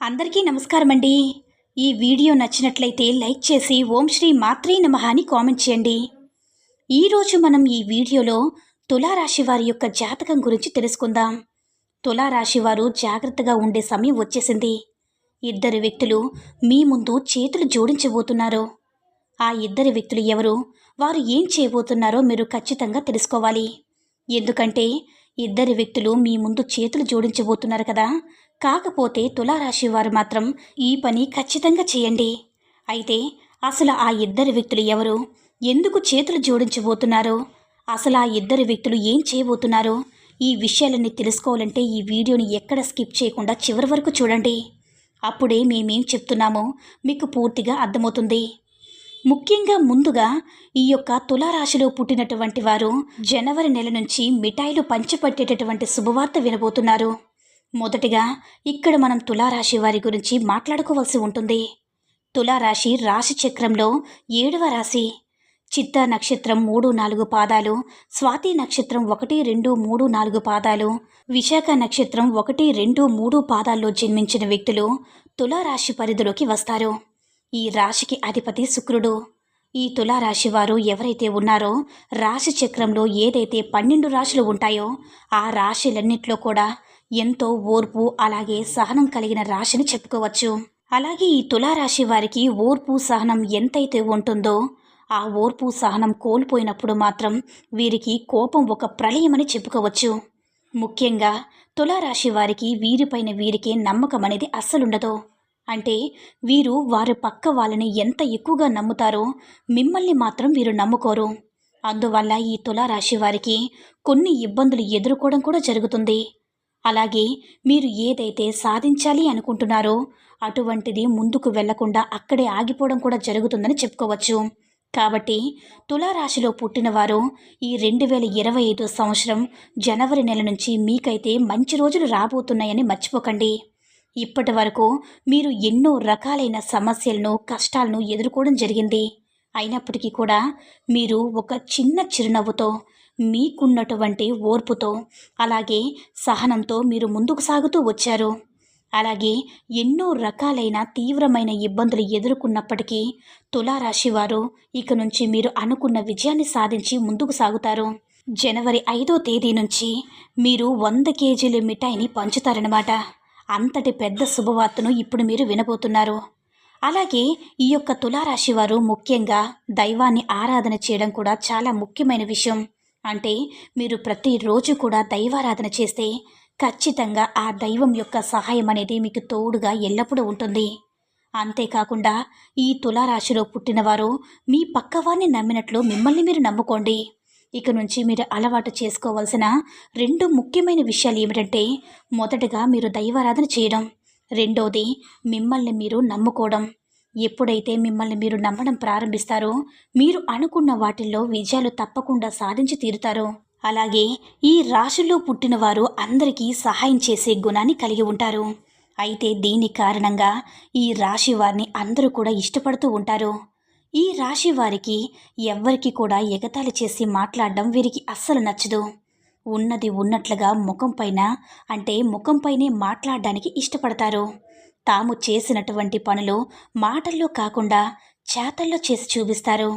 అందరికీ నమస్కారం అండి ఈ వీడియో నచ్చినట్లయితే లైక్ చేసి ఓం శ్రీ మాత్రీ నమః అని కామెంట్ చేయండి. ఈరోజు మనం ఈ వీడియోలో తులారాశి వారి యొక్క జాతకం గురించి తెలుసుకుందాం. తులారాశి వారు జాగ్రత్తగా ఉండే సమయం వచ్చేసింది. ఇద్దరు వ్యక్తులు మీ ముందు చేతులు జోడించబోతున్నారు. ఆ ఇద్దరు వ్యక్తులు ఎవరు? వారు ఏం చేయబోతున్నారో మీరు ఖచ్చితంగా తెలుసుకోవాలి. ఎందుకంటే ఇద్దరు వ్యక్తులు మీ ముందు చేతులు జోడించబోతున్నారు కదా. కాకపోతే తులారాశి వారు మాత్రం ఈ పని ఖచ్చితంగా చేయండి. అయితే అసలు ఆ ఇద్దరు వ్యక్తులు ఎవరు? ఎందుకు చేతులు జోడించబోతున్నారో? అసలు ఆ ఇద్దరు వ్యక్తులు ఏం చేయబోతున్నారో? ఈ విషయాలన్నీ తెలుసుకోవాలంటే ఈ వీడియోని ఎక్కడ స్కిప్ చేయకుండా చివరి వరకు చూడండి. అప్పుడే మేమేం చెప్తున్నామో మీకు పూర్తిగా అర్థమవుతుంది. ముఖ్యంగా ముందుగా ఈ యొక్క తులారాశిలో పుట్టినటువంటి వారు జనవరి నెల నుంచి మిఠాయిలు పంచిపట్టేటటువంటి శుభవార్త వినబోతున్నారు. మొదటిగా ఇక్కడ మనం తులారాశి వారి గురించి మాట్లాడుకోవాల్సి ఉంటుంది. తులారాశి రాశి చక్రంలో ఏడవ రాశి. చిత్త నక్షత్రం మూడు నాలుగు పాదాలు స్వాతి నక్షత్రం ఒకటి రెండు మూడు నాలుగు పాదాలు విశాఖ నక్షత్రం ఒకటి రెండు మూడు పాదాల్లో జన్మించిన వ్యక్తులు తులారాశి పరిధిలోకి వస్తారు. ఈ రాశికి అధిపతి శుక్రుడు. ఈ తులారాశి వారు ఎవరైతే ఉన్నారో రాశి చక్రంలో ఏదైతే పన్నెండు రాశులు ఉంటాయో ఆ రాశులన్నింటిలో కూడా ఎంతో ఓర్పు అలాగే సహనం కలిగిన రాశిని చెప్పుకోవచ్చు. అలాగే ఈ తులారాశి వారికి ఓర్పు సహనం ఎంతైతే ఉంటుందో ఆ ఓర్పు సహనం కోల్పోయినప్పుడు మాత్రం వీరికి కోపం ఒక ప్రళయమని చెప్పుకోవచ్చు. ముఖ్యంగా తులారాశి వారికి వీరిపైన వీరికే నమ్మకం అనేది అస్సలుండదు. అంటే వీరు వారి పక్క వాళ్ళని ఎంత ఎక్కువగా నమ్ముతారో మిమ్మల్ని మాత్రం వీరు నమ్ముకోరు. అందువల్ల ఈ తులారాశి వారికి కొన్ని ఇబ్బందులు ఎదుర్కోవడం కూడా జరుగుతుంది. అలాగే మీరు ఏదైతే సాధించాలి అనుకుంటున్నారో అటువంటిది ముందుకు వెళ్ళకుండా అక్కడే ఆగిపోవడం కూడా జరుగుతుందని చెప్పుకోవచ్చు. కాబట్టి తులారాశిలో పుట్టినవారు ఈ రెండు వేల ఇరవై ఐదు సంవత్సరం జనవరి నెల నుంచి మీకైతే మంచి రోజులు రాబోతున్నాయని మర్చిపోకండి. ఇప్పటి వరకు మీరు ఎన్నో రకాలైన సమస్యలను కష్టాలను ఎదుర్కోవడం జరిగింది. అయినప్పటికీ కూడా మీరు ఒక చిన్న చిరునవ్వుతో మీకున్నటువంటి ఓర్పుతో అలాగే సహనంతో మీరు ముందుకు సాగుతూ వచ్చారు. అలాగే ఎన్నో రకాలైన తీవ్రమైన ఇబ్బందులు ఎదుర్కొన్నప్పటికీ తులారాశి వారు ఇక నుంచి మీరు అనుకున్న విజయాన్ని సాధించి ముందుకు సాగుతారు. జనవరి ఐదో తేదీ నుంచి మీరు వంద కేజీల మిఠాయిని పంచుతారనమాట అంతటి పెద్ద శుభవార్తను ఇప్పుడు మీరు వినబోతున్నారు. అలాగే ఈ యొక్క తులారాశి వారు ముఖ్యంగా దైవాన్ని ఆరాధన చేయడం కూడా చాలా ముఖ్యమైన విషయం. అంటే మీరు ప్రతిరోజు కూడా దైవారాధన చేస్తే ఖచ్చితంగా ఆ దైవం యొక్క సహాయం అనేది మీకు తోడుగా ఎల్లప్పుడూ ఉంటుంది. అంతేకాకుండా ఈ తులారాశిలో పుట్టినవారు మీ పక్కవారిని నమ్మినట్లు మిమ్మల్ని మీరు నమ్ముకోండి. ఇక నుంచి మీరు అలవాటు చేసుకోవాల్సిన రెండు ముఖ్యమైన విషయాలు ఏమిటంటే మొదటగా మీరు దైవారాధన చేయడం రెండోది మిమ్మల్ని మీరు నమ్ముకోవడం. ఎప్పుడైతే మిమ్మల్ని మీరు నమ్మడం ప్రారంభిస్తారో మీరు అనుకున్న వాటిల్లో విజయాలు తప్పకుండా సాధించి తీరుతారు. అలాగే ఈ రాశుల్లో పుట్టినవారు అందరికీ సహాయం చేసే గుణాన్ని కలిగి ఉంటారు. అయితే దీని కారణంగా ఈ రాశి వారిని అందరూ కూడా ఇష్టపడుతూ ఉంటారు. ఈ రాశి వారికి ఎవ్వరికి కూడా ఎగతాళి చేసి మాట్లాడడం వీరికి అస్సలు నచ్చదు. ఉన్నది ఉన్నట్లుగా ముఖం పైన అంటే ముఖంపైనే మాట్లాడడానికి ఇష్టపడతారు. తాము చేసినటువంటి పనులు మాటల్లో కాకుండా చేతల్లో చేసి చూపిస్తారు.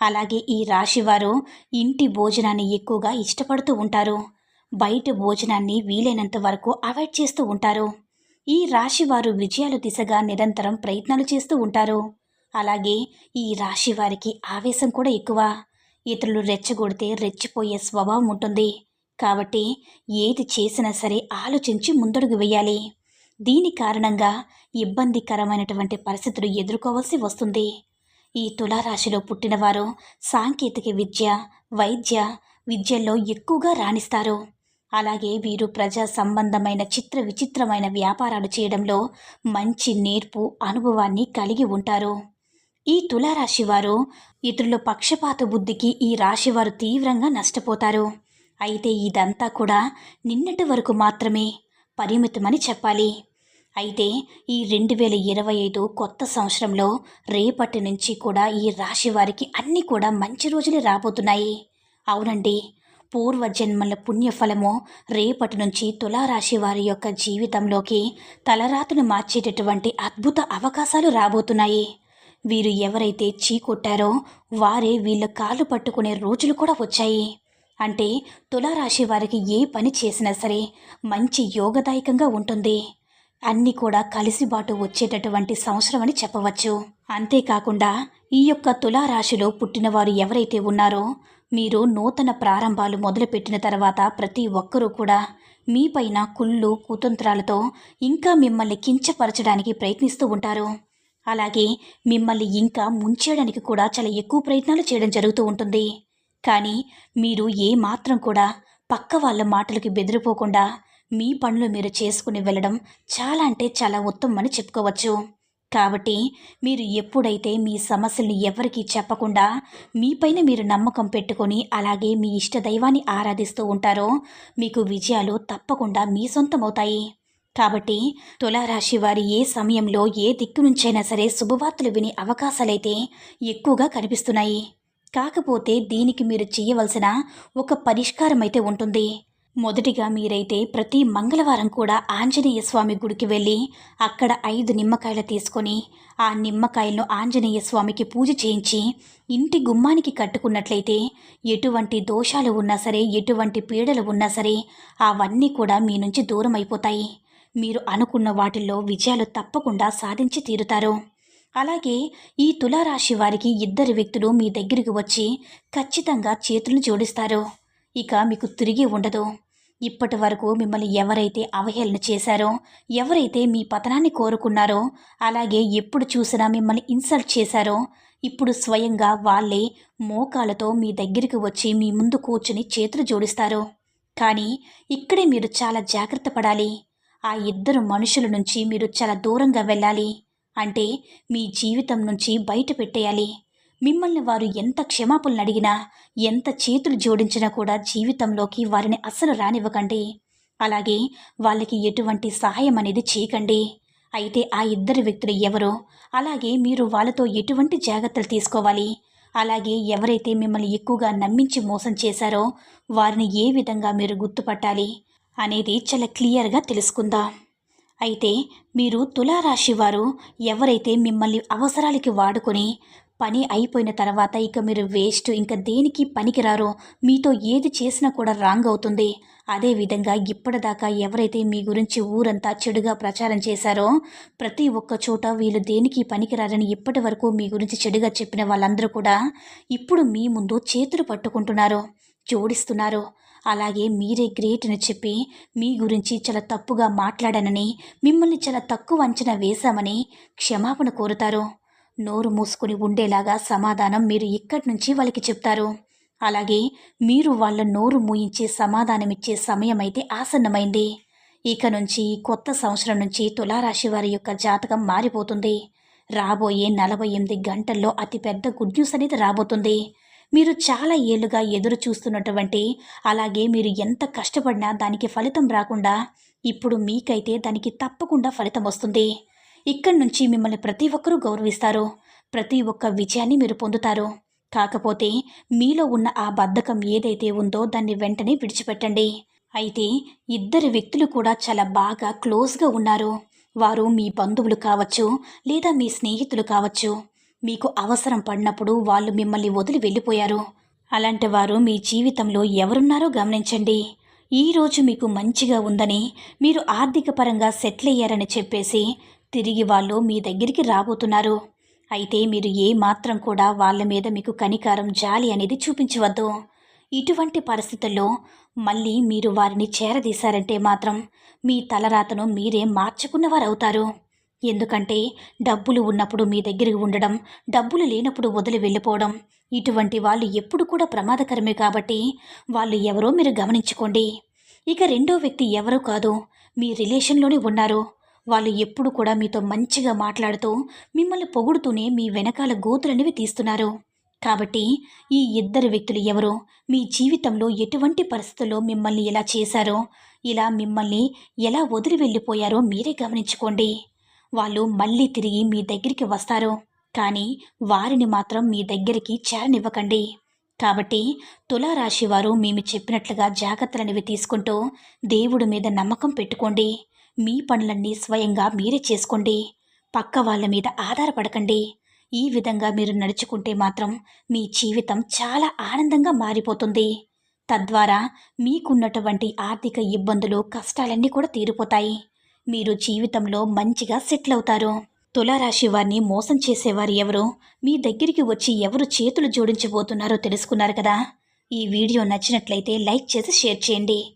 అలాగే ఈ రాశివారు ఇంటి భోజనాన్ని ఎక్కువగా ఇష్టపడుతూ ఉంటారు. బయట భోజనాన్ని వీలైనంత వరకు అవాయిడ్ చేస్తూ ఉంటారు. ఈ రాశివారు విజయాలు దిశగా నిరంతరం ప్రయత్నాలు చేస్తూ ఉంటారు. అలాగే ఈ రాశి వారికి ఆవేశం కూడా ఎక్కువ. ఇతరులు రెచ్చగొడితే రెచ్చిపోయే స్వభావం ఉంటుంది. కాబట్టి ఏది చేసినా సరే ఆలోచించి ముందడుగు వేయాలి. దీని కారణంగా ఇబ్బందికరమైనటువంటి పరిస్థితులు ఎదుర్కోవాల్సి వస్తుంది. ఈ తులారాశిలో పుట్టినవారు సాంకేతిక విద్య వైద్య విద్యల్లో ఎక్కువగా రాణిస్తారు. అలాగే వీరు ప్రజా సంబంధమైన చిత్ర విచిత్రమైన వ్యాపారాలు చేయడంలో మంచి నేర్పు అనుభవాన్ని కలిగి ఉంటారు. ఈ తులారాశి వారు ఇతరుల పక్షపాత బుద్ధికి ఈ రాశి వారు తీవ్రంగా నష్టపోతారు. అయితే ఇదంతా కూడా నిన్నటి వరకు మాత్రమే పరిమితమని చెప్పాలి. అయితే ఈ రెండు వేల ఇరవై ఐదు కొత్త సంవత్సరంలో రేపటి నుంచి కూడా ఈ రాశి వారికి అన్నీ కూడా మంచి రోజులే రాబోతున్నాయి. అవునండి. పూర్వజన్మల పుణ్యఫలము రేపటి నుంచి తులారాశి వారి యొక్క జీవితంలోకి తలరాతను మార్చేటటువంటి అద్భుత అవకాశాలు రాబోతున్నాయి. వీరు ఎవరైతే చీకొట్టారో వారే వీళ్ళ కాళ్ళు పట్టుకునే రోజులు కూడా వచ్చాయి. అంటే తులారాశి వారికి ఏ పని చేసినా సరే మంచి యోగదాయకంగా ఉంటుంది. అన్నీ కూడా కలిసిబాటు వచ్చేటటువంటి సంవత్సరం అని చెప్పవచ్చు. అంతేకాకుండా ఈ యొక్క తులారాశిలో పుట్టినవారు ఎవరైతే ఉన్నారో మీరు నూతన ప్రారంభాలు మొదలుపెట్టిన తర్వాత ప్రతి ఒక్కరూ కూడా మీపైన కుళ్ళు కుతంత్రాలతో ఇంకా మిమ్మల్ని కించపరచడానికి ప్రయత్నిస్తూ ఉంటారు. అలాగే మిమ్మల్ని ఇంకా ముంచేయడానికి కూడా చాలా ఎక్కువ ప్రయత్నాలు చేయడం జరుగుతూ ఉంటుంది. కానీ మీరు ఏ మాత్రం కూడా పక్క వాళ్ళ మాటలకి బెదిరిపోకుండా మీ పనులు మీరు చేసుకుని వెళ్ళడం చాలా అంటే చాలా ఉత్తమమని చెప్పుకోవచ్చు. కాబట్టి మీరు ఎప్పుడైతే మీ సమస్యల్ని ఎవరికీ చెప్పకుండా మీపైన మీరు నమ్మకం పెట్టుకొని అలాగే మీ ఇష్ట దైవాన్ని ఆరాధిస్తూ ఉంటారో మీకు విజయాలు తప్పకుండా మీ సొంతమవుతాయి. కాబట్టి తులారాశి వారి ఏ సమయంలో ఏ దిక్కు నుంచైనా సరే శుభవార్తలు వినే అవకాశాలైతే ఎక్కువగా కనిపిస్తున్నాయి. కాకపోతే దీనికి మీరు చేయవలసిన ఒక పరిష్కారం అయితే ఉంటుంది. మొదటిగా మీరైతే ప్రతి మంగళవారం కూడా ఆంజనేయ స్వామి గుడికి వెళ్ళి అక్కడ ఐదు నిమ్మకాయలు తీసుకొని ఆ నిమ్మకాయలను ఆంజనేయ స్వామికి పూజ చేయించి ఇంటి గుమ్మానికి కట్టుకున్నట్లయితే ఎటువంటి దోషాలు ఉన్నా సరే ఎటువంటి పీడలు ఉన్నా సరే అవన్నీ కూడా మీ నుంచి దూరం అయిపోతాయి మీరు అనుకున్న వాటిల్లో విజయాలు తప్పకుండా సాధించి తీరుతారు. అలాగే ఈ తులారాశి వారికి ఇద్దరు వ్యక్తులు మీ దగ్గరికి వచ్చి ఖచ్చితంగా చేతులను జోడిస్తారు. ఇక మీకు తిరిగి ఉండదు. ఇప్పటి వరకు మిమ్మల్ని ఎవరైతే అవహేళన చేశారో ఎవరైతే మీ పతనాన్ని కోరుకున్నారో అలాగే ఎప్పుడు చూసినా మిమ్మల్ని ఇన్సల్ట్ చేశారో ఇప్పుడు స్వయంగా వాళ్ళే మోకాలతో మీ దగ్గరికి వచ్చి మీ ముందు కూర్చుని చేతులు జోడిస్తారు. కానీ ఇక్కడే మీరు చాలా జాగ్రత్త పడాలి. ఆ ఇద్దరు మనుషుల నుంచి మీరు చాలా దూరంగా వెళ్ళాలి. అంటే మీ జీవితం నుంచి బయట పెట్టేయాలి. మిమ్మల్ని వారు ఎంత క్షమాపణలు అడిగినా ఎంత చేతులు జోడించినా కూడా జీవితంలోకి వారిని అస్సలు రానివ్వకండి. అలాగే వాళ్ళకి ఎటువంటి సహాయం అనేది చేయకండి. అయితే ఆ ఇద్దరు వ్యక్తులు ఎవరో అలాగే మీరు వాళ్ళతో ఎటువంటి జాగ్రత్తలు తీసుకోవాలి? అలాగే ఎవరైతే మిమ్మల్ని ఎక్కువగా నమ్మించి మోసం చేశారో వారిని ఏ విధంగా మీరు గుర్తుపట్టాలి అనేది చాలా క్లియర్గా తెలుసుకుందాం. అయితే మీరు తులారాశి వారు ఎవరైతే మిమ్మల్ని అవసరాలకి వాడుకొని పని అయిపోయిన తర్వాత ఇక మీరు వేస్ట్ ఇంకా దేనికి పనికిరారో మీతో ఏది చేసినా కూడా రాంగ్ అవుతుంది. అదేవిధంగా ఇప్పటిదాకా ఎవరైతే మీ గురించి ఊరంతా చెడుగా ప్రచారం చేశారో ప్రతి ఒక్క చోట వీళ్ళు దేనికి పనికిరారని ఇప్పటి వరకు మీ గురించి చెడుగా చెప్పిన వాళ్ళందరూ కూడా ఇప్పుడు మీ ముందు చేతులు పట్టుకుంటున్నారు జోడిస్తున్నారు. అలాగే మీరే గ్రేట్ అని చెప్పి మీ గురించి చాలా తప్పుగా మాట్లాడానని మిమ్మల్ని చాలా తక్కువ అంచనా వేశామని క్షమాపణ కోరుతారు. నోరు మూసుకుని ఉండేలాగా సమాధానం మీరు ఇక్కడి నుంచి వాళ్ళకి చెప్తారు. అలాగే మీరు వాళ్ళ నోరు మూయించే సమాధానమిచ్చే సమయం అయితే ఆసన్నమైంది. ఇక నుంచి కొత్త సంవత్సరం నుంచి తులారాశి వారి యొక్క జాతకం మారిపోతుంది. రాబోయే నలభై ఎనిమిది గంటల్లో అతిపెద్ద గుడ్ న్యూస్ అనేది రాబోతుంది. మీరు చాలా ఏళ్ళుగా ఎదురు చూస్తున్నటువంటి అలాగే మీరు ఎంత కష్టపడినా దానికి ఫలితం రాకుండా ఇప్పుడు మీకైతే దానికి తప్పకుండా ఫలితం వస్తుంది. ఇక్కడి నుంచి మిమ్మల్ని ప్రతి ఒక్కరూ గౌరవిస్తారు. ప్రతి ఒక్క విజయాన్ని మీరు పొందుతారు. కాకపోతే మీలో ఉన్న ఆ బద్ధకం ఏదైతే ఉందో దాన్ని వెంటనే విడిచిపెట్టండి. అయితే ఇద్దరు వ్యక్తులు కూడా చాలా బాగా క్లోజ్గా ఉన్నారు. వారు మీ బంధువులు కావచ్చు లేదా మీ స్నేహితులు కావచ్చు. మీకు అవసరం పడినప్పుడు వాళ్ళు మిమ్మల్ని వదిలి వెళ్ళిపోయారు. అలాంటి వారు మీ జీవితంలో ఎవరున్నారో గమనించండి. ఈరోజు మీకు మంచిగా ఉందని మీరు ఆర్థిక పరంగా సెటిల్ అయ్యారని చెప్పేసి తిరిగి వాళ్ళు మీ దగ్గరికి రాబోతున్నారు. అయితే మీరు ఏ మాత్రం కూడా వాళ్ళ మీద మీకు కనికారం జాలి అనేది చూపించవద్దు. ఇటువంటి పరిస్థితుల్లో మళ్ళీ మీరు వారిని చేరదీశారంటే మాత్రం మీ తలరాతను మీరే మార్చుకున్నవారవుతారు. ఎందుకంటే డబ్బులు ఉన్నప్పుడు మీ దగ్గరికి ఉండడం డబ్బులు లేనప్పుడు వదిలి వెళ్ళిపోవడం ఇటువంటి వాళ్ళు ఎప్పుడు కూడా ప్రమాదకరమే కాబట్టి వాళ్ళు ఎవరో మీరు గమనించుకోండి. ఇక రెండో వ్యక్తి ఎవరో కాదు మీ రిలేషన్లోనే ఉన్నారు. వాళ్ళు ఎప్పుడు కూడా మీతో మంచిగా మాట్లాడుతూ మిమ్మల్ని పొగుడుతూనే మీ వెనకాల గోతులనేవి తీస్తున్నారు. కాబట్టి ఈ ఇద్దరు వ్యక్తులు ఎవరో? మీ జీవితంలో ఎటువంటి పరిస్థితుల్లో మిమ్మల్ని ఎలా చేశారో ఇలా మిమ్మల్ని ఎలా వదిలి వెళ్ళిపోయారో మీరే గమనించుకోండి. వాళ్ళు మళ్ళీ తిరిగి మీ దగ్గరికి వస్తారు. కానీ వారిని మాత్రం మీ దగ్గరికి చేరనివ్వకండి. కాబట్టి తులారాశి వారు మేము చెప్పినట్లుగా జాగ్రత్తలనేవి తీసుకుంటూ దేవుడి మీద నమ్మకం పెట్టుకోండి. మీ పనులన్నీ స్వయంగా మీరే చేసుకోండి. పక్క వాళ్ళ మీద ఆధారపడకండి. ఈ విధంగా మీరు నడుచుకుంటే మాత్రం మీ జీవితం చాలా ఆనందంగా మారిపోతుంది. తద్వారా మీకున్నటువంటి ఆర్థిక ఇబ్బందులు కష్టాలన్నీ కూడా తీరిపోతాయి. మీరు జీవితంలో మంచిగా సెటిల్ అవుతారు. తులారాశి వారిని మోసం చేసేవారు ఎవరు? మీ దగ్గరికి వచ్చి ఎవరు చేతులు జోడించబోతున్నారో తెలుసుకున్నారు కదా? ఈ వీడియో నచ్చినట్లయితే లైక్ చేసి షేర్ చేయండి.